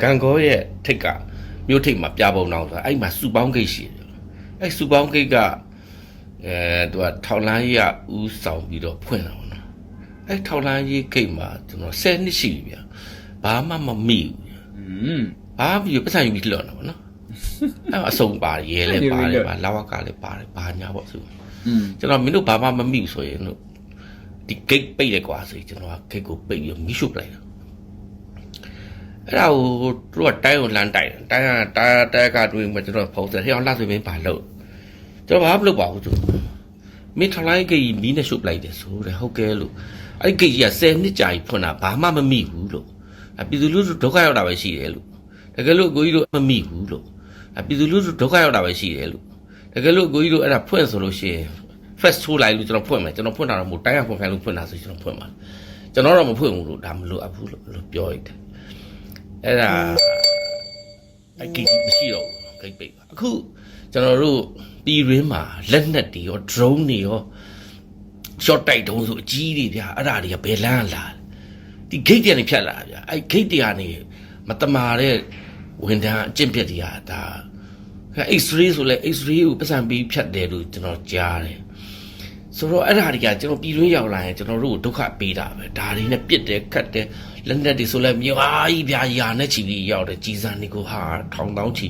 ဂန်ကောရဲ့ထိတ်ကမြို့ထိတ်မှာပြပုံတော့ဆိုတာအဲ့မှာစူပေါင်းဂိတ်ရှိတယ်အဲ့စူပေါင်းဂိတ်ကအဲသူကထောက်လန်းကြီးကဥဆောင်ပြီးတော့ဖွင့်တာပေါ့နော်အဲ့ထောက်လန်းကြီးဂိတ်မှာကျွန်တော်10နှစ်ရှိပြီဗျာဘာမှမမိဘူး อืม ဘာပြီးပတ်စံယူပြီးလှော်တာပေါ့နော်အဲ့မှာအစုံပါတယ်ရဲလည်းပါတယ်ပါလာဝကလည်းပါတယ်ဘာညာပေါ့ဆို อืม ကျွန်တော်မင်းတို့ဘာမှမမိဘူးဆိုရင်တို့ဒီ gate ပိတ်တယ်ကွာဆိုရင်ကျွန်တော်က gate ကိုပိတ်ပြီးမိရှုပလိုက်တာ အဲ့ဒါကိုသူကတိုင်းကိုလမ်းတိုက်တယ်တိုင်းကတိုင်းတိုင်းကတွင်မှာကျွန်တော်ဖုန်းဆက်ဟဲ့အောင်လှဆိုရင်ဘာလုပ်ကျွန်တော်ဘာမှမလုပ်ပါဘူးသူမင်းထလိုက်ဂိတ်နီးနဲ့ရှုပ်လိုက်တယ်ဆိုတယ်ဟုတ်ကဲလို့အဲ့ဒီဂိတ်ကြီးက10နှစ်ကြာကြီးဖွင့်တာဘာမှမမိဘူးလို့အပြည်သူလူထုဒုက္ခရောက်တာပဲရှိတယ်လို့တကယ်လို့ကိုကြီးတို့မမိဘူးလို့အပြည်သူလူထုဒုက္ခရောက်တာပဲရှိတယ်လို့တကယ်လို့ကိုကြီးတို့အဲ့ဒါဖွင့်ဆိုလို့ရှိရင် first ထိုးလိုက်လို့ကျွန်တော်ဖွင့်မယ်ကျွန်တော်ဖွင့်တာတော့မဟုတ်တိုင်းရဖွင့်ခိုင်းလို့ဖွင့်တာဆိုကျွန်တော်ဖွင့်ပါကျွန်တော်တော့မဖွင့်ဘူးလို့ဒါမလို့အပ်ဘူးလို့လို့ပြောလိုက်တယ် အဲ့ဒါအဲ့ကိစ္စမရှိတော့ဘူးကိတ်ပိတ်ပါအခုကျွန်တော်တို့ပြည်ရင်းမှာလက်နက်တွေရော drone တွေရော short တိုက်တုံးဆိုအကြီးတွေဗျာအဲ့ဒါတွေကဘယ်လန်းလာလဲဒီ gate တွေကနေဖြတ်လာဗျာအဲ့ gate တွေကနေမတမာတဲ့ဝန်ထမ်းအကျင့်ပြက်တွေကဒါ X-ray ဆိုလဲ X-ray ကိုပတ်စံပြီးဖြတ်တယ်လို့ကျွန်တော်ကြားတယ်ဆိုတော့အဲ့ဒါတွေကကျွန်တော်ပြည်တွင်းရောက်လာရင်ကျွန်တော်တို့ကိုဒုက္ခပေးတာပဲဒါတွေနဲ့ပြစ်တယ်ခတ်တယ် လက်နက်တွေဆိုလဲမြောအားကြီးဗျာယာနဲ့ချီပြီးရောက်တယ်ကြီးစံနေကိုဟာထောင်တောင်းချီ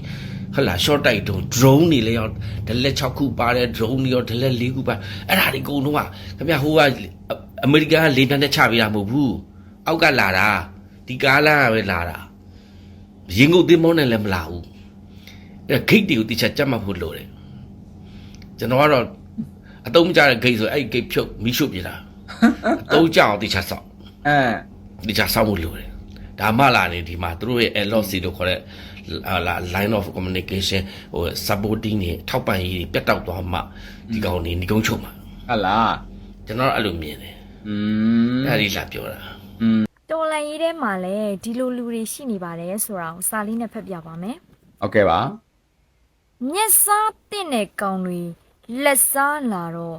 ဟလာ short တိုက်တုံး drone တွေလည်းရောက်ဒလက်6ခုပါတယ် drone တွေရောဒလက်4ခုပါအဲ့ဒါတွေအကုန်လုံးကခင်ဗျဟိုကအမေရိကန်ကလေပြန်နဲ့ချပေးတာမဟုတ်ဘူးအောက်ကလာတာဒီကားလာပဲလာတာရင်ကုန်သင်းမောင်းနဲ့လည်းမလာဘူးအဲ့ဂိတ်တွေကိုတိကျကြတ်မှတ်ဖို့လိုတယ်ကျွန်တော်ကတော့အတုံးမကြတဲ့ဂိတ်ဆိုအဲ့ဒီဂိတ်ဖြုတ်မိရှုပြတာအတုံးကြအောင်တိကျဆောက်အဲ တိကျဆောက်ဖို့လိုတယ်ဒါမှလာနေဒီမှာသူတို့ရဲ့ LOC လို့ခေါ်တဲ့ဟာလာ line of communication ဟို supporting နေထောက်ပံ့ရေးတွေပြတ်တောက်သွားမှဒီကောင်နေဒီကုန်းချုပ်မှာ ဟတ်လား ကျွန်တော်အဲ့လိုမြင်တယ် อืม အဲ့ဒီလာပြောတာ อืม တော်လန်ရေးထဲမှာလည်းဒီလိုလူတွေရှိနေပါတယ်ဆိုတာကိုစာလေးနဲ့ဖတ်ပြပါမယ် โอเคပါ ။မျက်စားတဲ့တဲ့ကောင်တွေလက်စားလာတော့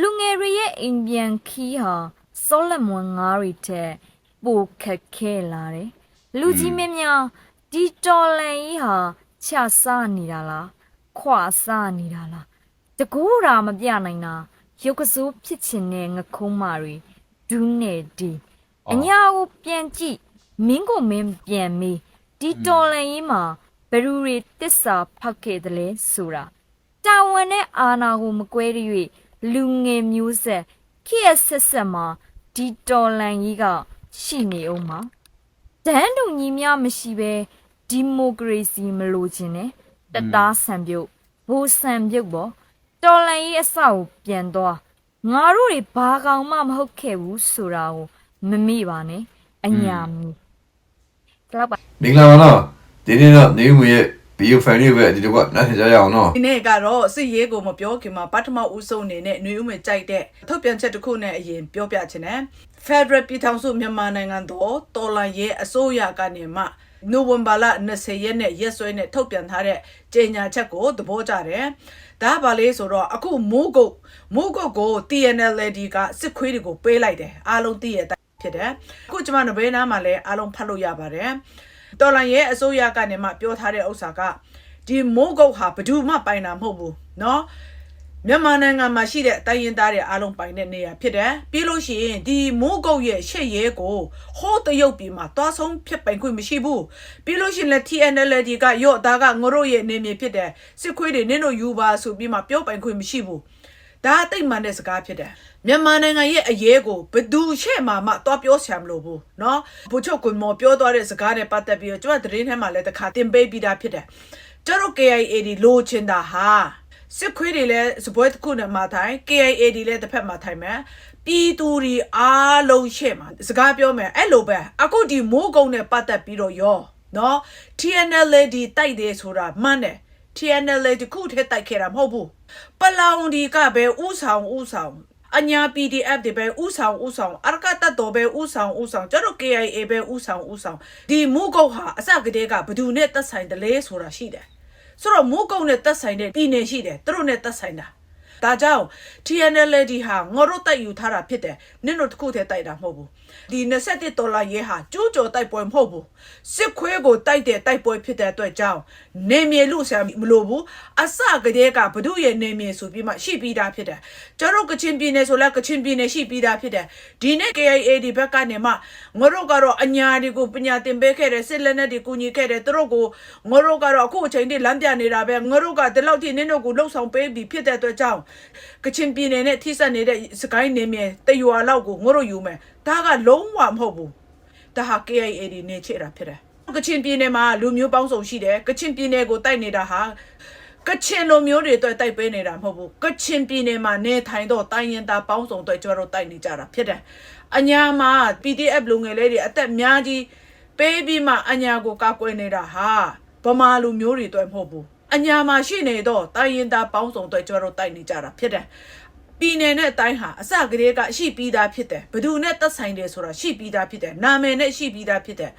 လူငယ်တွေရဲ့အိမ်ပြန်ခီးဟာစောလက်မွန်ငါးတွေထက် ပိုခက်ခဲလာတယ်။လူကြီးမင်းများဒီတော်လန်ကြီးဟာချစားနေတာလားခွာစားနေတာလားတကူတာမပြနိုင်တာရုပ်ကစိုးဖြစ်ချင်တဲ့ငခုံးမာတွေဒူးနဲ့ဒီအော်အညာကိုပြန်ကြည့်မင်းကိုမင်းပြန်မေးဒီတော်လန်ကြီးမှာဘယ်သူတွေတစ္ဆာဖောက်ခဲ့တယ်လဲဆိုတာတာဝန်နဲ့အာနာကိုမကွဲရ၍လူငယ်မျိုးဆက်ခေတ်ဆက်ဆက်မှာဒီတော်လန်ကြီးက ရှိနေအောင်မှာတန်းတူညီမျှမရှိပဲဒီမိုကရေစီမလိုချင်နဲ့တသားဆံပြုတ်ဘူဆံပြုတ်ပေါ့တော်လန်ကြီးအဆောက်ကိုပြန်သွားငါတို့တွေဘာကောင်မှမဟုတ်ခဲ့ဘူးဆိုတာကိုမမေ့ပါနဲ့အညာမီဒါတော့ပါမင်္ဂလာပါနော်ဒီနေ့တော့နေဦးရဲ့ ဗီဒီယိုဖိုင်လေးပဲဒီတော့ကနားထင်ကြရအောင်နော်ဒီနေ့ကတော့စစ်ရေးကိုမပြောခင်မှာပထမဦးဆုံးအနေနဲ့ຫນွေဦးမယ်ကြိုက်တဲ့ထုတ်ပြန်ချက်တစ်ခုနဲ့အရင်ပြောပြချင်တယ် Federal ပြည်ထောင်စုမြန်မာနိုင်ငံတော်တော်လန်ရေးအစိုးရကနေမှနိုဝင်ဘာလ20ရက်နေ့ရက်စွဲနဲ့ထုတ်ပြန်ထားတဲ့ကြေညာချက်ကိုသဘောကျတယ်။ဒါကဘာလဲဆိုတော့အခုမိုးကုတ်မိုးကုတ်ကို TNLD ကစစ်ခွေးတွေကိုပေးလိုက်တယ်အားလုံးသိရတဲ့ဖြစ်တယ်။အခုကျွန်မနဘေးနားမှာလည်းအားလုံးဖတ်လို့ရပါတယ်။ တော်လန်ရဲ့အစိုးရကနေမှပြောထားတဲ့ဥစ္စာကဒီမိုးကုတ်ဟာဘယ်သူမှပိုင်တာမဟုတ်ဘူးเนาะမြန်မာနိုင်ငံမှာရှိတဲ့အတိုင်းရင်းသားတွေအားလုံးပိုင်တဲ့နေရာဖြစ်တယ်ပြီးလို့ရှိရင်ဒီမိုးကုတ်ရဲ့ရှက်ရဲကိုဟိုးတရုတ်ပြည်မှာသွားဆုံးဖြစ်ပိုင်ခွင့်မရှိဘူးပြီးလို့ရှိရင်လည်း TNLD ကရော့သားကငါတို့ရဲ့နေမြေဖြစ်တယ်စစ်ခွေးတွေနင်းတို့ယူပါဆိုပြီးမှပြောပိုင်ခွင့်မရှိဘူး ဒါအသိမှန်တဲ့စကားဖြစ်တယ်မြန်မာနိုင်ငံရဲ့အရေးကိုဘယ်သူရှေ့မှာမှတော့ပြောဆရာမလို့ဘူးเนาะဘုချုပ်ကွန်မော်ပြောသွားတဲ့စကားနဲ့ပတ်သက်ပြီးတော့ကျွန်တော်သတင်းထဲမှာလည်းတစ်ခါတင်ပေးပြီးသားဖြစ်တယ်ကျတို့ KIA ဒီလိုချင်တာဟာစစ်ခွေးတွေလည်းစပွဲတစ်ခုနဲ့မှာထိုင် KIA ဒီလည်းတစ်ဖက်မှာထိုင်မယ်ပြည်သူတွေအားလုံးရှေ့မှာစကားပြောမယ်အဲ့လိုပဲအခုဒီမိုးကုံနဲ့ပတ်သက်ပြီးတော့ရောเนาะ TNL ဒီတိုက်တယ်ဆိုတာမှန်တယ် TNL တခုထဲတိုက်ခဲ့တာမဟုတ်ဘူးပလောင်ဒီကပဲဥဆောင်ဥဆောင်အညာ PDF တွေပဲဥဆောင်ဥဆောင်အရကတတ်တော်ပဲဥဆောင်ဥဆောင်ကျတော့ KIA ပဲဥဆောင်ဥဆောင်ဒီမူကုတ်ဟာအစကတည်းကဘယ်သူနဲ့သက်ဆိုင်တယ်လဲဆိုတာရှိတယ်ဆိုတော့မူကုတ်နဲ့သက်ဆိုင်တဲ့ပြည်နယ်ရှိတယ်သူတို့နဲ့သက်ဆိုင်တာဒါကြောင့် TNLD ဟာငါတို့တိုက်ယူထားတာဖြစ်တယ်နင့်တို့တစ်ခုတည်းတိုက်တာမဟုတ်ဘူး ဒီ27ဒေါ်လာရဲဟာကျိုးကြော်တိုက်ပွဲမဟုတ်ဘူးစစ်ခွေးကိုတိုက်တဲ့တိုက်ပွဲဖြစ်တဲ့အတွက်ကြောင့်နေမြေလူဆရာမလို့ဘူးအစကတည်းကဘဒုရဲ့နေမြေဆိုပြီးမှရှိပြီးသားဖြစ်တယ်ကျန်တို့ကချင်ပြည်နယ်ဆိုလဲကချင်ပြည်နယ်ရှိပြီးသားဖြစ်တယ်ဒီနေ့ KIA ဒီဘက်ကနေမှငါတို့ကတော့အညာတွေကိုပညာသင်ပေးခဲ့တယ်စစ်လက်နက်တွေကူညီခဲ့တယ်သူတို့ကိုငါတို့ကတော့အခုအချိန်ထိလမ်းပြနေတာပဲငါတို့ကဒီလောက်ထိနင်းတို့ကိုလှုပ်ဆောင်ပေးပြီးဖြစ်တဲ့အတွက်ကြောင့် ကချင်ပြည်နယ်နဲ့ထိစပ်နေတဲ့စကိုင်းနေမြေတရွာလောက်ကိုငါတို့ယူမယ်ဒါကလုံးဝမဟုတ်ဘူးဒါဟာ KIA ဒီနေချေတာဖြစ်တယ်ကချင်ပြည်နယ်မှာလူမျိုးပေါင်းစုံရှိတယ်ကချင်ပြည်နယ်ကိုတိုက်နေတာဟာကချင်လူမျိုးတွေအတွက်တိုက်ပေးနေတာမဟုတ်ဘူးကချင်ပြည်နယ်မှာနေထိုင်တော့တိုင်းရင်သားပေါင်းစုံအတွက်ကျွန်တော်တို့တိုက်နေကြတာဖြစ်တယ်အညာမှာ PDF လူငယ်လေးတွေအသက်များကြီးပေးပြီးမှအညာကိုကာကွယ်နေတာဟာဗမာလူမျိုးတွေအတွက်မဟုတ်ဘူး အညာမှာရှိနေတော့တိုင်းရင်သားပေါင်းစုံအတွက်ကျွန်တော်တို့တိုက်နေကြတာဖြစ်တယ်ပြည်နယ်နဲ့အတိုင်းဟာအစကတည်းကရှိပြီးသားဖြစ်တယ်ဘယ်သူနဲ့သက်ဆိုင်တယ်ဆိုတာရှိပြီးသားဖြစ်တယ်နာမည်နဲ့ရှိပြီးသားဖြစ်တယ်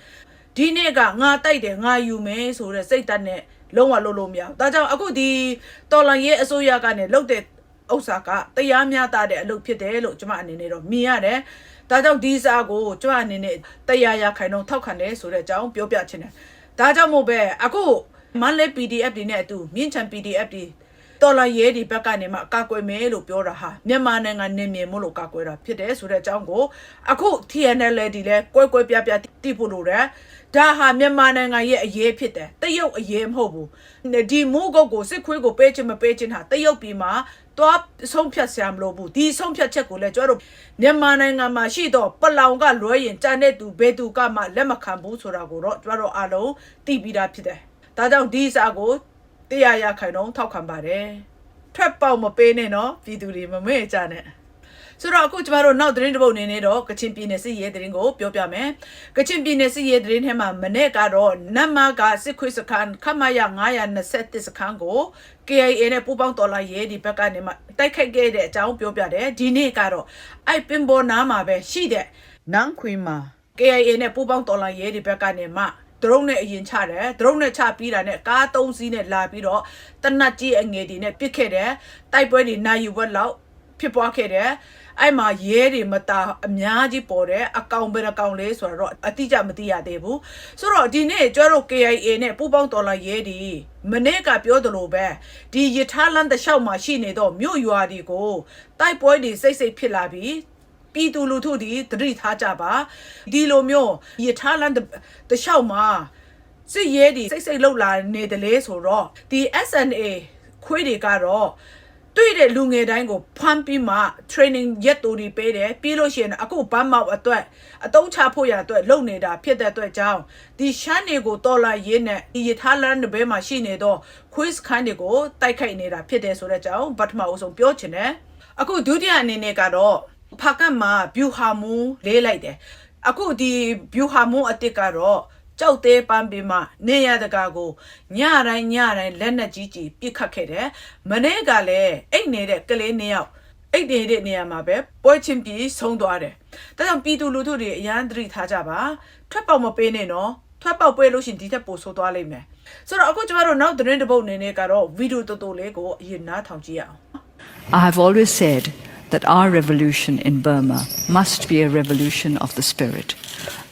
ဒီနေ့ကငါတိုက်တယ်ငါယူမယ်ဆိုတဲ့စိတ်ဓာတ်နဲ့လုံးဝလုံးလုံးမရဘူးဒါကြောင့်အခုဒီတော်လန်ရဲ့အစိုးရကနေလုတ်တဲ့ဥစ္စာကတရားမျှတတဲ့အလုပ်ဖြစ်တယ်လို့ကျွန်မအနေနဲ့တော့မြင်ရတယ်ဒါကြောင့်ဒီစာကိုကျွန်မအနေနဲ့တရားရခိုင်တော့ထောက်ခံတယ်ဆိုတဲ့အကြောင်းပြောပြချင်တယ်ဒါကြောင့်မို့ပဲအခု မန်လေး PDF တွေနဲ့အတူမြင့်ချန် PDF တွေတော်လာရဲဒီဘက်ကနေမှကာကွယ်မယ်လို့ပြောတာဟာမြန်မာနိုင်ငံနေမြေမို့လို့ကာကွယ်တာဖြစ်တယ်ဆိုတဲ့အကြောင်းကိုအခု TNL ဒီလဲကွဲကွဲပြားပြားတိဖို့လို့တယ်ဒါဟာမြန်မာနိုင်ငံရဲ့အရေးဖြစ်တယ်တရုတ်အရေးမဟုတ်ဘူးဒီမိုးကုတ်ကိုစစ်ခွေးကိုပေးချင်မပေးချင်ဟာတရုတ်ပြည်မှာသွားဆုံးဖြတ်ဆရာမလို့ဘူးဒီဆုံးဖြတ်ချက်ကိုလည်းကျွန်တော်တို့မြန်မာနိုင်ငံမှာရှိတော့ပလောင်ကလွဲရင်ကြံတဲ့သူဘယ်သူကမှလက်မခံဘူးဆိုတာကိုတော့ကျွန်တော်တို့အားလုံးသိပြီးသားဖြစ်တယ် ဒါကြောင့်ဒီစာကိုတရားရခိုင်တော့ထောက်ခံပါတယ်ထွက်ပေါက်မပေးနဲ့နော်ပြည်သူတွေမမေ့ကြနဲ့ဆိုတော့အခုကျမတို့နောက်သတင်းတစ်ပုဒ်အနေနဲ့တော့ကချင်ပြည်နယ်စစ်ရေးသတင်းကိုပြောပြမယ်ကချင်ပြည်နယ်စစ်ရေးသတင်းထဲမှာမနေ့ကတော့နတ်မကစစ်ခွေးစခန်းခမရ921စခန်းကို KIA နဲ့ပူးပေါင်းတော်လာရေးဒီဘက်ကနေမှတိုက်ခိုက်ခဲ့တဲ့အကြောင်းပြောပြတယ်ဒီနေ့ကတော့အိုက်ပင်ဘောနားမှာပဲရှိတဲ့နန်းခွေမှာ KIA နဲ့ပူးပေါင်းတော်လာရေးဒီဘက်ကနေမှ ဒရုန်းနဲ့အရင်ချတယ်ဒရုန်းနဲ့ချပြီးတာနဲ့ကား၃စီးနဲ့လာပြီးတော့တနတ်ကြီးအငယ်ဒီနဲ့ပစ်ခဲ့တယ်တိုက်ပွဲတွေနိုင်ယူဘက်လောက်ဖြစ်ပွားခဲ့တယ်အဲ့မှာရဲတွေမတာအများကြီးပေါ်တယ်အကောင်ပဲအကောင်လေးဆိုတော့အတိအကျမသိရသေးဘူးဆိုတော့ဒီနေ့ကျွဲတို့ KIA နဲ့ပူးပေါင်းတော်လာရဲဒီမနေ့ကပြောသလိုပဲဒီယထာလန်တစ်လျှောက်မှာရှိနေတော့မြို့ရွာတွေကိုတိုက်ပွဲတွေစိတ်စိတ်ဖြစ်လာပြီး ပြည်သူလူထုဒီသတိထားကြပါဒီလိုမျိုးယထာလန်တစ်လျှောက်မှာစစ်ရဲဒီစိတ်စိတ်လှုပ်လာနေတယ်လေဆိုတော့ဒီ SNA ခွေးတွေကတော့တွေ့တဲ့လူငယ်တိုင်းကိုဖမ်းပြီးမှ training ရက်တူတွေပေးတယ်ပြီးလို့ရှိရင်အခုဘမ်းမောက်အတွက်အတုံးချဖို့ရအတွက်လုပ်နေတာဖြစ်တဲ့အတွက်ကြောင့်ဒီရှမ်းတွေကိုတော်လာရင်းနဲ့ဒီရထားလမ်းတွေဘဲမှာရှိနေတော့ quiz ခန်းတွေကိုတိုက်ခိုက်နေတာဖြစ်တယ်ဆိုတဲ့အကြောင်းပထမအဆုံးပြောချင်တယ်အခုဒုတိယအနေနဲ့ကတော့ ဖာကတ်မှာ view ဟာမူလေးလိုက်တယ်အခုဒီ view ဟာမူအစ်စ်ကတော့ကြောက်သေးပန်းပြီးမှနေရတကာကိုညတိုင်းညတိုင်းလက်နဲ့ကြီးကြီးပြစ်ခတ်ခဲ့တယ်။မနေ့ကလည်းအိတ်နေတဲ့ကလေးနှစ်ယောက်အိတ်နေတဲ့နေရာမှာပဲပွဲချင်းပြီးဆုံးသွားတယ်။ဒါကြောင့်ပြည်သူလူထုတွေအရန်သတိထားကြပါ။ထွက်ပေါက်မပေးနဲ့နော်။ထွက်ပေါက်ပေးလို့ရှရင်ဒီထက်ပိုဆိုးသွားလိမ့်မယ်။ဆိုတော့အခုကျမတို့နောက်သတင်းတစ်ပုဒ်အနေနဲ့ကတော့ဗီဒီယိုတော်တော်လေးကိုအရင်နားထောင်ကြည့်ရအောင်။ I have always said that our revolution in Burma must be a revolution of the spirit.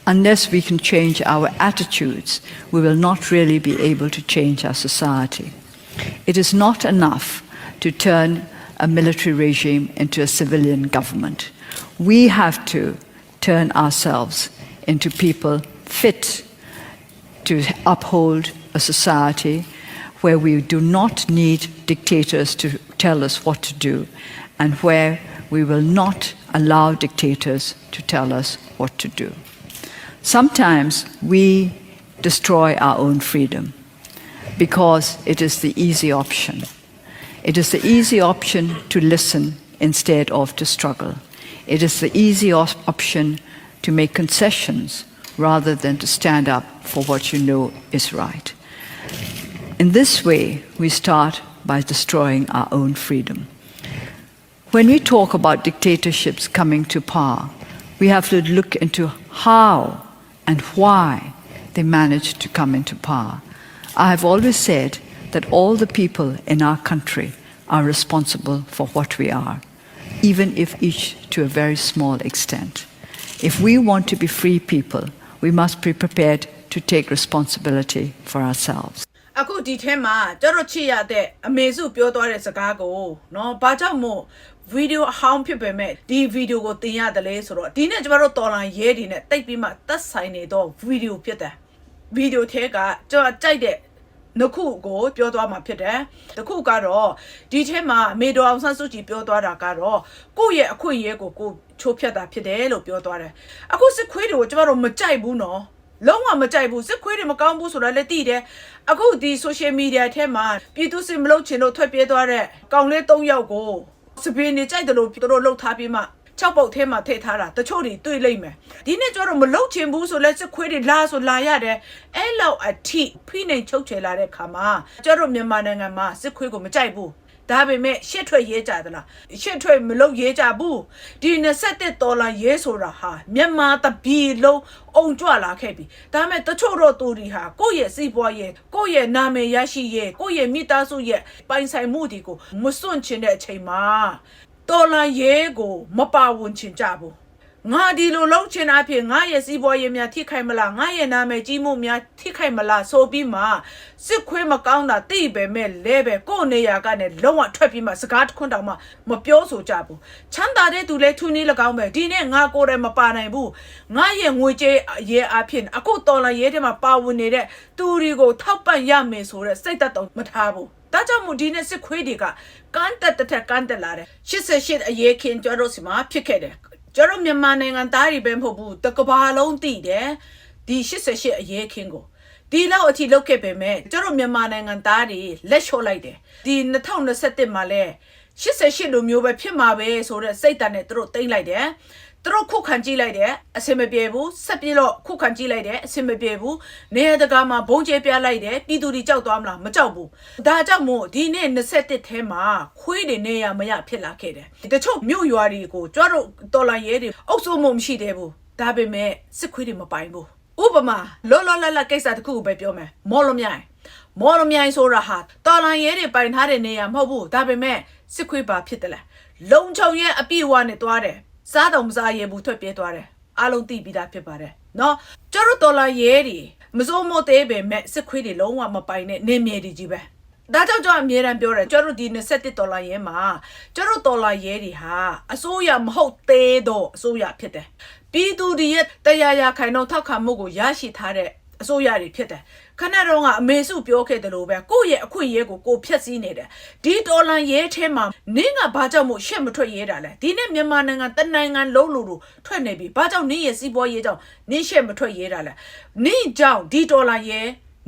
Unless we can change our attitudes, we will not really be able to change our society. It is not enough to turn a military regime into a civilian government. We have to turn ourselves into people fit to uphold a society where we do not need dictators to tell us what to do and where we will not allow dictators to tell us what to do. Sometimes we destroy our own freedom because it is the easy option. It is the easy option to listen instead of to struggle. It is the easy op- option to make concessions rather than to stand up for what you know is right. In this way, we start by destroying our own freedom. When we talk about dictatorships coming to power, we have to look into how and why they managed to come into power. I have always said that all the people in our country are responsible for what we are, even if each to a very small extent. If we want to be free people, we must be prepared to take responsibility for ourselves. အခုဒီထဲမှာကျတော့ချစ်ရတဲ့အမေစုပြောသွားတဲ့စကားကိုเนาะဘာကြောင့်မို့ဗီဒီယိုအဟောင်းဖြစ်ပေမဲ့ဒီဗီဒီယိုကိုတင်ရတယ်လဲဆိုတော့ဒီနေ့ကျမတို့တော်လန်ရဲဒီနဲ့တိတ်ပြီးမှသက်ဆိုင်နေတော့ဗီဒီယိုဖြစ်တယ်ဗီဒီယိုထဲကကျတော့ကြိုက်တဲ့နှစ်ခုကိုပြောသွားမှာဖြစ်တယ်။တစ်ခုကတော့ဒီထဲမှာအမေတော်အောင်ဆန်းစုကြည်ပြောသွားတာကတော့ကိုယ့်ရဲ့အခွင့်အရေးကိုကိုချိုးဖျက်တာဖြစ်တယ်လို့ပြောသွားတယ်။အခုစစ်ခွေးတွေကိုကျမတို့မကြိုက်ဘူးနော်။ လုံးဝမကြိုက်ဘူးစစ်ခွေးတွေမကောင်းဘူးဆိုတာလည်းသိတယ်အခုဒီ social media ထဲမှာပြည်သူစစ်မလုပ်ချင်လို့ထွက်ပြေးသွားတဲ့ကောင်လေး၃ယောက်ကိုစပင်းနေကြိုက်တယ်လို့သူတို့လှုပ်ထားပြီးမှ၆ပုတ်ထဲမှာထိတ်ထားတာတချို့တွေတွေ့လိမ့်မယ်ဒီနေ့ကျတော့မလုတ်ချင်ဘူးဆိုလဲစစ်ခွေးတွေလာဆိုလာရတယ်အဲ့လောက်အထိဖိနေချုပ်ချယ်လာတဲ့ခါမှာကျတော့မြန်မာနိုင်ငံမှာစစ်ခွေးကိုမကြိုက်ဘူး ဒါပေမဲ့ရှစ်ထွက်ရေးကြသလားရှစ်ထွက်မလုပ်ရေးကြဘူးဒီ27ဒေါ်လာရေးဆိုတာဟာမြန်မာတပြည်လုံးအုံကြွလာခဲ့ပြီဒါပေမဲ့တချို့တော့သူတွေဟာကိုယ့်ရဲ့စီးပွားရေးကိုယ့်ရဲ့နာမည်ရရှိရေးကိုယ့်ရဲ့မိသားစုရဲ့ပိုင်ဆိုင်မှုတွေကိုမစွန့်ချင်တဲ့အချိန်မှာဒေါ်လာရေးကိုမပါဝင်ချင်ကြဘူး ငါဒီလိုလုံးချင်အဖြစ်ငါရဲ့စီးပွားရေးများထိခိုက်မလားငါရဲ့နာမည်ကြီးမှုများထိခိုက်မလားဆိုပြီးမှစစ်ခွေးမကောင်းတာသိပဲမဲ့လဲပဲကိုယ့်နေရာကနေလုံးဝထွက်ပြီးမှစကားတစ်ခွန်းတောင်မှမပြောဆိုကြဘူးချမ်းသာတဲ့သူလဲထူးနေလကောင်းပဲဒီနေ့ငါကိုယ်တိုင်မပါနိုင်ဘူးငါရဲ့ငွေကြေးရဲအဖြစ်အခုတော်လာရဲထဲမှာပါဝင်နေတဲ့သူတွေကိုထောက်ပံ့ရမယ်ဆိုတဲ့စိတ်သက်တော့မထားဘူးဒါကြောင့်မို့ဒီနေ့စစ်ခွေးတွေကကန်းတက်တက်တက်ကန်တက်လာတယ်88အရေးခင်ကျော်တို့စီမှာဖြစ်ခဲ့တယ် ကျော်တို့မြန်မာနိုင်ငံသားတွေပဲမဟုတ်ဘူးတကဘာလုံးတည်တယ်ဒီ88အရေးခင်ကိုဒီလောက်အထိလုတ်ခဲ့ပေမဲ့ကျော်တို့မြန်မာနိုင်ငံသားတွေလက်လျှော့လိုက်တယ်ဒီ2021မှာလဲ88လိုမျိုးပဲဖြစ်မှာပဲဆိုတော့စိတ်တန်နဲ့သူတို့တိမ့်လိုက်တယ် သူတို့ခုခံကြည့်လိုက်တယ်အဆင်မပြေဘူးဆက်ပြေတော့ခုခံကြည့်လိုက်တယ်အဆင်မပြေဘူးနေရာတကာမှာဘုံကျဲပြလိုက်တယ်ပြည်သူတွေကြောက်သွားမလားမကြောက်ဘူးဒါကြောင့်မို့ဒီနေ့21ထဲမှာခွေးတွေနေရမရဖြစ်လာခဲ့တယ်တချို့မြို့ရွာတွေကိုကြွားတို့တော်လိုင်းရဲတွေအုပ်စိုးမှုမရှိသေးဘူးဒါပေမဲ့စစ်ခွေးတွေမပိုင်ဘူးဥပမာလောလောလတ်လတ်ကိစ္စတစ်ခုကိုပဲပြောမယ်မော်လမြိုင်မော်လမြိုင်ဆိုတာဟာတော်လိုင်းရဲတွေပိုင်ထားတဲ့နေရာမဟုတ်ဘူးဒါပေမဲ့စစ်ခွေးပါဖြစ်တယ်လားလုံချုံရဲ့အပြည့်အဝနဲ့တွားတယ် စားတော့မစားရဘူးထွက်ပြေးသွားတယ်အားလုံးသိပြီးသားဖြစ်ပါတယ်နော်ကျတို့တော်လာရဲတွေမစိုးမို့သေးပဲမဲ့စစ်ခွေးတွေလုံးဝမပိုင်တဲ့နေမြေတွေကြီးပဲဒါကြောင့်ကျွန်တော်အမြဲတမ်းပြောတယ်ကျတို့ဒီ27ဒေါ်လာရဲမှာကျတို့ဒေါ်လာရဲတွေဟာအစိုးရမဟုတ်သေးတော့အစိုးရဖြစ်တယ်ပြည်သူတွေရဲ့တရားရခိုင်တော့ထောက်ခံမှုကိုရရှိထားတဲ့အစိုးရတွေဖြစ်တယ် ခဏတော့ကအမေစုပြောခဲ့တယ်လို့ပဲကိုယ့်ရဲ့အခွင့်အရေးကိုကိုဖျက်ဆီးနေတယ်ဒီဒေါ်လာရဲထဲမှာနင်းကဘာကြောင့်မို့ရှက်မထွက်ရဲတာလဲဒီနေ့မြန်မာနိုင်ငံတနိုင်ငံလုံးလို့လို့ထွက်နေပြီဘာကြောင့်နင်းရဲ့စီးပွားရေးကြောင့်နင်းရှက်မထွက်ရဲတာလဲနင်းကြောင့်ဒီဒေါ်လာရဲ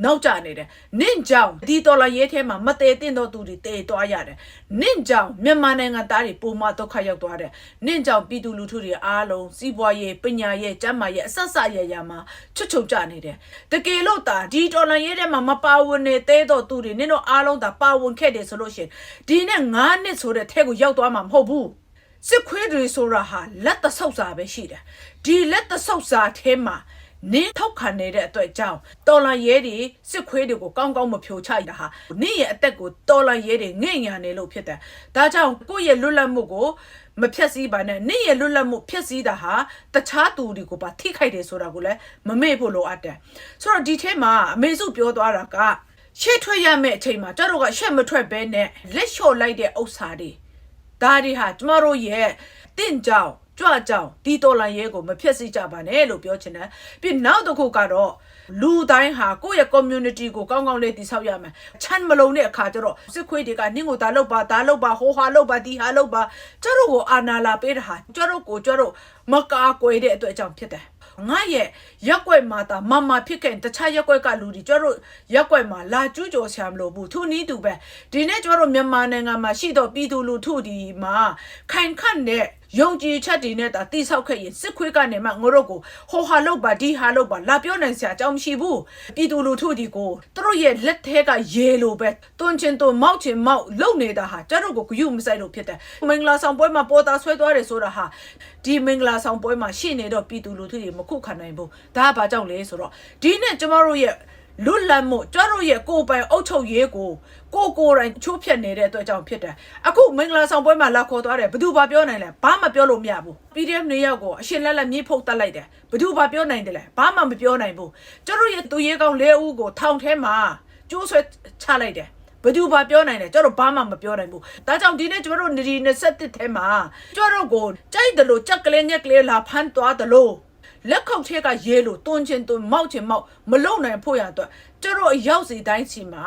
နောက်ကျနေတယ်နင့်ကြောင့်ဒီဒေါ်လာရဲထဲမှာမတည်တင်တော့သူတွေတည်သွားရတယ်နင့်ကြောင့်မြန်မာနိုင်ငံသားတွေပုံမဒုက္ခရောက်သွားတယ်နင့်ကြောင့်ပြည်သူလူထုတွေအားလုံးစီးပွားရေးပညာရေးကျန်းမာရေးအဆက်ဆက်ရရမှာချွတ်ချုံကြနေတယ်တကယ်လို့ဒါဒီဒေါ်လာရဲထဲမှာမပါဝင်နေတဲ့တော့သူတွေနင့်တို့အားလုံးဒါပါဝင်ခဲ့တယ်ဆိုလို့ရှိရင်ဒီနဲ့9နှစ်ဆိုတဲ့ထဲကိုရောက်သွားမှာမဟုတ်ဘူးစစ်ခွေးတွေဆိုတာဟာလက်တဆုပ်စာပဲရှိတယ်ဒီလက်တဆုပ်စာထဲမှာ နင်းထောက်ခံနေတဲ့အတွက်ကြောင့်တော်လန်ရဲတွေစစ်ခွေးတွေကိုကောင်းကောင်းမဖြိုချရတာဟာနင်းရဲ့အသက်ကိုတော်လန်ရဲတွေငဲ့ညာနေလို့ဖြစ်တယ်ဒါကြောင့်ကိုယ့်ရဲ့လွတ်လပ်မှုကိုမဖြက်စည်းပါနဲ့နင့်ရဲ့လွတ်လပ်မှုဖြက်စည်းတာဟာတခြားသူတွေကိုပါထိခိုက်တယ်ဆိုတာကိုလည်းမမေ့ဖို့လိုအပ်တယ်ဆိုတော့ဒီထဲမှာအမေစုပြောသွားတာကရှေ့ထွက်ရမယ့်အချိန်မှာကျတို့ကရှေ့မထွက်ဘဲနဲ့လက်လျှော့လိုက်တဲ့ဥစ္စာတွေဒါတွေဟာကျမတို့ရဲ့တင့်ကြောင် ကြွကြောင်ဒီတော်လန်ရဲကိုမဖြစ်စေကြပါနဲ့လို့ပြောချင်တယ်ပြီးနောက်တစ်ခုကတော့လူတိုင်းဟာကိုယ့်ရဲ့ community ကိုကောင်းကောင်းလေးတည်ဆောက်ရမယ်ချမ်းမလုံးတဲ့အခါကျတော့စစ်ခွေးတွေကနင့်ကိုဒါလုပ်ပါဒါလုပ်ပါဟိုဟာလုပ်ပါဒီဟာလုပ်ပါကျတို့ကိုအာနာလာပေးတာဟာကျတို့ကိုကျတို့မကာကွယ်တဲ့အတွက်ကြောင့်ဖြစ်တယ်ငါရဲ့ရက်ွက်မှာတာမမဖြစ်ခဲ့ရင်တခြားရက်ွက်ကလူတွေကျတို့ရက်ွက်မှာလာကျူးကျော်ဆရာမလို့ဘူးသူနီးသူပဲဒီနေ့ကျတို့မြန်မာနိုင်ငံမှာရှိတော့ပြည်သူလူထုဒီမှာခိုင်ခန့်တဲ့ ယုံကြည်ချက်တွေနဲ့တာတိဆောက်ခဲ့ရင်စစ်ခွေးကနေမှငါတို့ကိုဟိုဟာလုပ်ပါဒီဟာလုပ်ပါလာပြောနိုင်စရာအကြောင်းမရှိဘူးပြည်သူလူထုဒီကိုသူတို့ရဲ့လက်ထဲကရေလိုပဲတွန်းချင်တွန်းမောက်ချင်မောက်လုံနေတာဟာကျတို့ကိုဂယုမဆိုင်လို့ဖြစ်တယ်မင်္ဂလာဆောင်ပွဲမှာပေါ်တာဆွဲသွားတယ်ဆိုတာဟာဒီမင်္ဂလာဆောင်ပွဲမှာရှိနေတော့ပြည်သူလူထုတွေမခုခံနိုင်ဘူးဒါကဘာကြောင့်လဲဆိုတော့ဒီနေ့ကျမတို့ရဲ့ လွတ်လပ်မှုကျတို့ရဲ့ကိုယ်ပိုင်အုပ်ချုပ်ရေးကိုကိုကိုယ်တိုင်ချိုးဖျက်နေတဲ့အတွက်ကြောင့်ဖြစ်တယ်အခုမင်္ဂလာဆောင်ပွဲမှာလာခေါ်သွားတယ်ဘယ်သူဘာပြောနိုင်လဲဘာမှပြောလို့မရဘူး PDF နေရောက်ကိုအရှင်လက်လက်မြေဖုတ်တက်လိုက်တယ်ဘယ်သူဘာပြောနိုင်တယ်လဲဘာမှမပြောနိုင်ဘူးကျတို့ရဲ့သူရဲကောင်း၄ဦးကိုထောင်ထဲမှာကျိုးဆွဲချလိုက်တယ်ဘယ်သူဘာပြောနိုင်လဲကျတို့ဘာမှမပြောနိုင်ဘူးဒါကြောင့်ဒီနေ့ကျတို့နေဒီ27ထဲမှာကျတို့ကိုကြိုက်တယ်လို့ကြက်ကလေးညက်ကလေးလာဖမ်းသွားတယ်လို့ လက်ခုပ်ထဲကရဲလို့တွန်းချင်းတွန်းမောက်ချင်းမောက်မလုံနိုင်ဖို့ရအတွက်ကျတို့အရောက်စီတိုင်းစီမှာ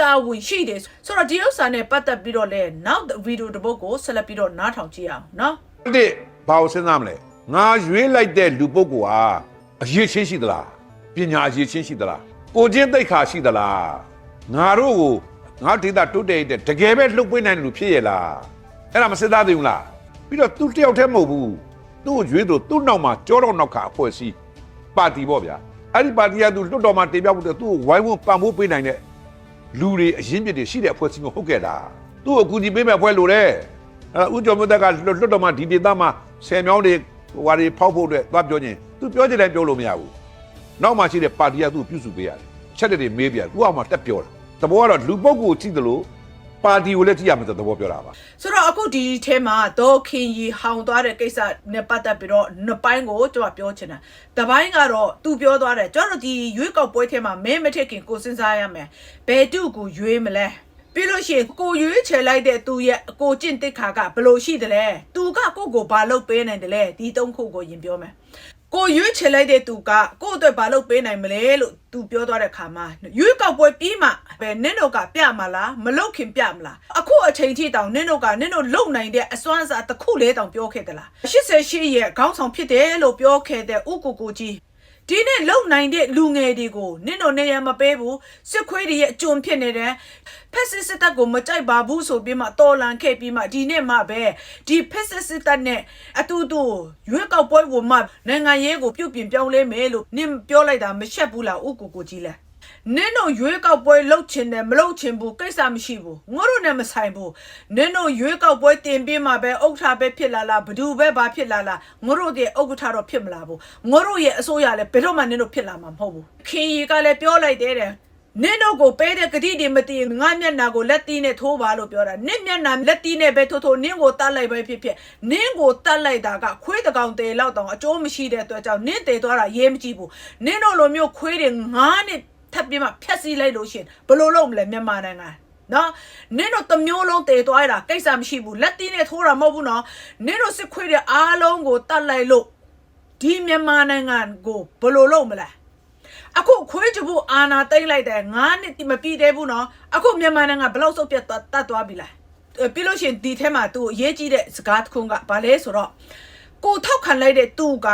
တာဝန်ရှိတယ်ဆိုတော့ဒီဥစ္စာနဲ့ပတ်သက်ပြီးတော့လဲနောက်ဗီဒီယိုတစ်ပုဒ်ကိုဆက်လက်ပြီးတော့နားထောင်ကြည့်အောင်နော်တစ်ဘာကိုစဉ်းစားမလဲငါရွေးလိုက်တဲ့လူပုဂ္ဂိုလ်ဟာအရေးချင်းရှိသလားပညာအရေးချင်းရှိသလားကိုချင်းသိက္ခာရှိသလားငါတို့ကိုငါဒေတာတိုးတက်တဲ့တကယ်ပဲလှုပ်ပွေးနိုင်တဲ့လူဖြစ်ရဲ့လားအဲ့ဒါမစဉ်းစားသေးဘူးလားပြီးတော့သူတယောက်တည်းမဟုတ်ဘူး သူ့ကိုရွေးလို့သူ့နောက်မှာကြောတော့နောက်ခါအဖွဲ့အစည်းပါတီပေါ့ဗျာအဲ့ဒီပါတီကသူလွတ်တော်မှာတင်ပြဖို့တဲ့သူ့ကိုဝိုင်းဝန်းပံ့ပိုးပေးနိုင်တဲ့လူတွေအရင်ပြစ်တွေရှိတဲ့အဖွဲ့အစည်းမျိုးဟုတ်ကဲ့လားသူ့ကိုအကူအညီပေးမဲ့အဖွဲ့လိုတယ်အဲဥကြုံမြတ်ကလွတ်လွတ်တော်မှာဒီဒေသမှာဆယ်မြောင်းတွေဟွာတွေဖောက်ဖို့အတွက်သွားပြောခြင်းသူပြောချင်တယ်ပြောလို့မရဘူးနောက်မှရှိတဲ့ပါတီကသူ့ကိုပြုစုပေးရတယ်ချက်တဲ့တွေမေးပြသူ့အောင်မှတက်ပြောတာသဘောကတော့လူပုဂ္ဂိုလ်ကြည့်တယ်လို့ ပါတီကိုလည်းကြည့်ရမယ်ဆိုသဘောပြောတာပါဆိုတော့အခုဒီထဲမှာဒေါ်ခင်ရီဟောင်သွားတဲ့ကိစ္စနဲ့ပတ်သက်ပြီးတော့နှစ်ပိုင်းကိုကျွန်မပြောချင်တာတစ်ပိုင်းကတော့သူပြောသွားတယ်ကျွန်တော်ဒီရွေးကောက်ပွဲထဲမှာမင်းမထက်ခင်ကိုစဉ်းစားရမယ်ဘယ်သူကိုရွေးမလဲပြီးလို့ရှိရင်ကိုရွေးချယ်လိုက်တဲ့သူရဲ့အကိုကျင့်တိတ်ခါကဘယ်လိုရှိတယ်လဲသူကကိုကိုဘာလုပ်ပေးနိုင်တယ်လဲဒီသုံးခုကိုယင်ပြောမယ် ကိုရွေးချယ်လိုက်တဲ့သူကကို့အတွက်ဘာလုပ်ပေးနိုင်မလဲလို့သူပြောသွားတဲ့ခါမှာရွေးကောက်ပွဲပြီးမှပဲနင့်တို့ကပြမလားမလုပ်ခင်ပြမလားအခုအချိန်ထိတောင်နင့်တို့ကနင့်တို့လုံနိုင်တဲ့အစွမ်းစားတစ်ခုလေးတောင်ပြောခဲ့သလား88ရဲ့ခေါင်းဆောင်ဖြစ်တယ်လို့ပြောခဲ့တဲ့ဥကူကူကြီး ဒီနေ့လုံနိုင်တဲ့လူငယ်တွေကိုနင့်တို့နေရမပေးဘူးစစ်ခွေးတွေရဲ့အကြုံဖြစ်နေတယ်ဖက်စစ်စစ်တပ်ကိုမကြိုက်ပါဘူးဆိုပြီးမှတော်လန်ခဲ့ပြီးမှဒီနေ့မှပဲဒီဖက်စစ်စစ်တပ်နဲ့အတူတူရွေးကောက်ပွဲကိုမှနိုင်ငံရေးကိုပြုတ်ပြင်ပြောင်းလဲမယ်လို့နင့်ပြောလိုက်တာမရှက်ဘူးလားဥကူကိုကြီးလဲ နင်းတို့ရွေးကောက်ပွဲလှုပ်ချင်တယ်မလှုပ်ချင်ဘူးကိစ္စမရှိဘူးငါတို့နဲ့မဆိုင်ဘူးနင်းတို့ရွေးကောက်ပွဲတင်ပြီးမှပဲဥက္ကဋ္ဌပဲဖြစ်လာလားဘဒူပဲဘာဖြစ်လာလားငါတို့ရဲ့ဥက္ကဋ္ဌတော့ဖြစ်မလာဘူးငါတို့ရဲ့အစိုးရလည်းဘယ်တော့မှနင်းတို့ဖြစ်လာမှာမဟုတ်ဘူးခင်ရီကလည်းပြောလိုက်သေးတယ်နင်းတို့ကိုပေးတဲ့ဂတိတွေမတည်ငါမျက်နာကိုလက်တီးနဲ့ထိုးပါလို့ပြောတာနင်းမျက်နာလက်တီးနဲ့ပဲထိုးထိုးနင်းကိုတတ်လိုက်ပဲဖြစ်ဖြစ်နင်းကိုတတ်လိုက်တာကခွေးတကောင်တေလောက်တောင်အကျိုးမရှိတဲ့အတွက်ကြောင့်နင်းတေသွားတာရေးမကြည့်ဘူးနင်းတို့လိုမျိုးခွေးတွေငါးနှစ် ထပ်ပြီးမှဖြတ်စည်းလိုက်လို့ရှရင်ဘယ်လိုလုပ်မလဲမြန်မာနိုင်ငံနော်နင်းတို့တစ်မျိုးလုံးတည်သွားတာကိစ္စမရှိဘူးလက်တီးနဲ့ထိုးတာမဟုတ်ဘူးနော်နင်းတို့စစ်ခွေးတွေအားလုံးကိုတတ်လိုက်လို့ဒီမြန်မာနိုင်ငံကိုဘယ်လိုလုပ်မလဲအခုခွေးကြဖို့အာနာတိတ်လိုက်တယ်ငါးနှစ်တိမပြည့်သေးဘူးနော်အခုမြန်မာနိုင်ငံဘယ်လောက်စုပ်ပြတ်တတ်တတ်သွားပြီလားအဲ့ပြီးလို့ရှိရင်ဒီထဲမှာသူအရေးကြီးတဲ့စကားတစ်ခုကဘာလဲဆိုတော့ ကိုထောက်ခံလိုက်တဲ့သူက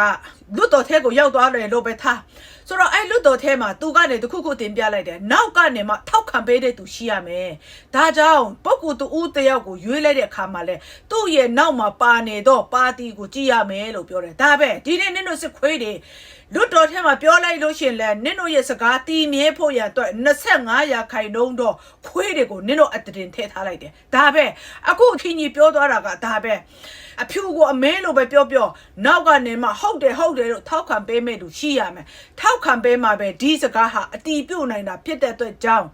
လွတ်တော်ထဲကိုရောက်သွားတယ်လို့ပဲထားဆိုတော့အဲ့လွတ်တော်ထဲမှာသူကနေတစ်ခုခုတင်ပြလိုက်တယ်နောက်ကနေမှထောက်ခံပေးတဲ့သူရှိရမယ်ဒါကြောင့်ပုဂ္ဂိုလ်တူဦးတစ်ယောက်ကိုရွေးလိုက်တဲ့အခါမှာလဲသူ့ရဲ့နောက်မှာပါနေတော့ပါတီကိုကြည့်ရမယ်လို့ပြောတယ်ဒါပဲဒီနေ့နင်တို့စစ်ခွေးတွေ လွတ်တော်ထဲမှာပြောလိုက်လို့ရှရင်လဲနင့်တို့ရဲ့စကားတီးမြဲဖို့ရန်အတွက်25ရာခိုင်နှုန်းတော့ခွေးတွေကိုနင့်တို့အတတင်ထည့်ထားလိုက်တယ်ဒါပဲအခုခင်ကြီးပြောသွားတာကဒါပဲအဖြူကိုအမဲလို့ပဲပြောပြောနောက်ကနေမှဟုတ်တယ်ဟုတ်တယ်လို့ထောက်ခံပေးမဲ့သူရှိရမယ်ထောက်ခံပေးမှပဲဒီစကားဟာအတီးပြုတ်နိုင်တာဖြစ်တဲ့အတွက်ကြောင့်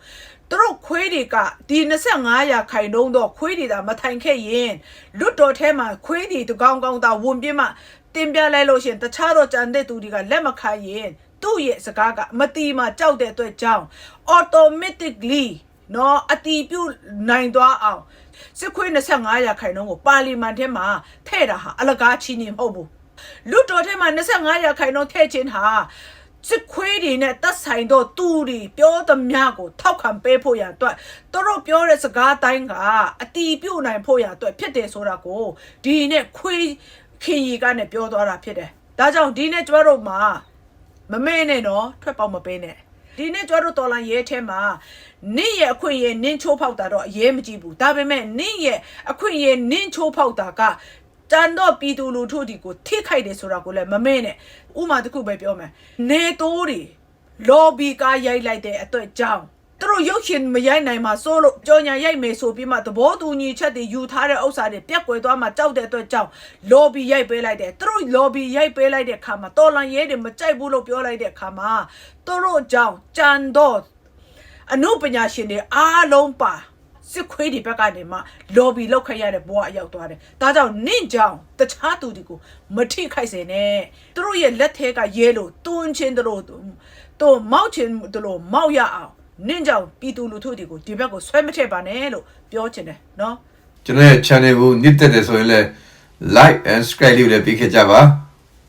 သူတို့ခွေးတွေကဒီ25ရာခိုင်နှုန်းတော့ခွေးတွေသာမထိုင်ခဲ့ရင်လွတ်တော်ထဲမှာခွေးတွေတကောင်ကောင်သာဝင်ပြမှ တင်ပြလိုက်လို့ရှရင်တခြားတော့ကြံတဲ့သူတွေကလက်မခံရင်သူ့ရဲ့စကားကမတီးမှကြောက်တဲ့အတွက်ကြောင့် automatically နော်အတီးပြုတ်နိုင်သွားအောင်စစ်ခွေး25ရာခိုင်နှုန်းကိုပါလီမန်ထဲမှာထည့်တာဟာအလကားချီနေမဟုတ်ဘူးလူတော်ထဲမှာ25ရာခိုင်နှုန်းထည့်ခြင်းဟာစစ်ခွေးတွေနဲ့တက်ဆိုင်တော့သူတွေပြောသမျှကိုထောက်ခံပေးဖို့ရအတွက်သူတို့ပြောတဲ့စကားတိုင်းကအတီးပြုတ်နိုင်ဖို့ရအတွက်ဖြစ်တယ်ဆိုတာကိုဒီနဲ့ခွေး ခင်ရီကနေပြောသွားတာဖြစ်တယ်။ဒါကြောင့်ဒီနေ့ကျွဲတို့မှာမမေ့နဲ့နော်ထွက်ပေါက်မပေးနဲ့။ဒီနေ့ကျွဲတို့တော်လန်ရဲထဲမှာနင့်ရဲ့အခွင့်အရေးနင်းချိုးဖောက်တာတော့အရေးမကြည့်ဘူး။ဒါပေမဲ့နင့်ရဲ့အခွင့်အရေးနင်းချိုးဖောက်တာကတန်တော့ပြည်သူလူထုဒီကိုထိခိုက်တယ်ဆိုတာကိုလည်းမမေ့နဲ့။ဥမာတစ်ခုပဲပြောမယ်။နေတိုးတွေလော်ဘီကားရိုက်လိုက်တဲ့အတွက်ကြောင့် သူတို့ရုပ်ရှင်မရိုက်နိုင်မှာစိုးလို့ကြော်ညာရိုက်မယ်ဆိုပြီးမှသဘောတူညီချက်တွေယူထားတဲ့ဥစ္စာတွေပြက်ကွယ်သွားမှကြောက်တဲ့အတွက်ကြောင့် lobby ရိုက်ပေးလိုက်တယ်သူတို့ lobby ရိုက်ပေးလိုက်တဲ့ခါမှာတော်လန်ရဲတွေမကြိုက်ဘူးလို့ပြောလိုက်တဲ့ခါမှာသူတို့ကြောင့်ကြံတော့အနုပညာရှင်တွေအားလုံးပါစစ်ခွေးတွေဘက်ကနေမှ lobby လောက်ခတ်ရတဲ့ဘဝအရောက်သွားတယ်ဒါကြောင့်နင့်ကြောင့်တခြားသူတွေကိုမထိခိုက်စေနဲ့သူတို့ရဲ့လက်ထဲကရဲလို့တွန်းချင်းတို့တို့မောက်ချင်းတို့မောက်ရအောင် နင့်ကြောင့်ပြည်သူလူထုတွေကိုဒီဘက်ကိုဆွဲမထည့်ပါနဲ့လို့ပြောချင်တယ်နော်ကျွန်တော်ရဲ့ channel ကိုနှစ်သက်တယ်ဆိုရင်လည်း like and subscribe လေးကိုလည်းပေးခဲ့ကြပါ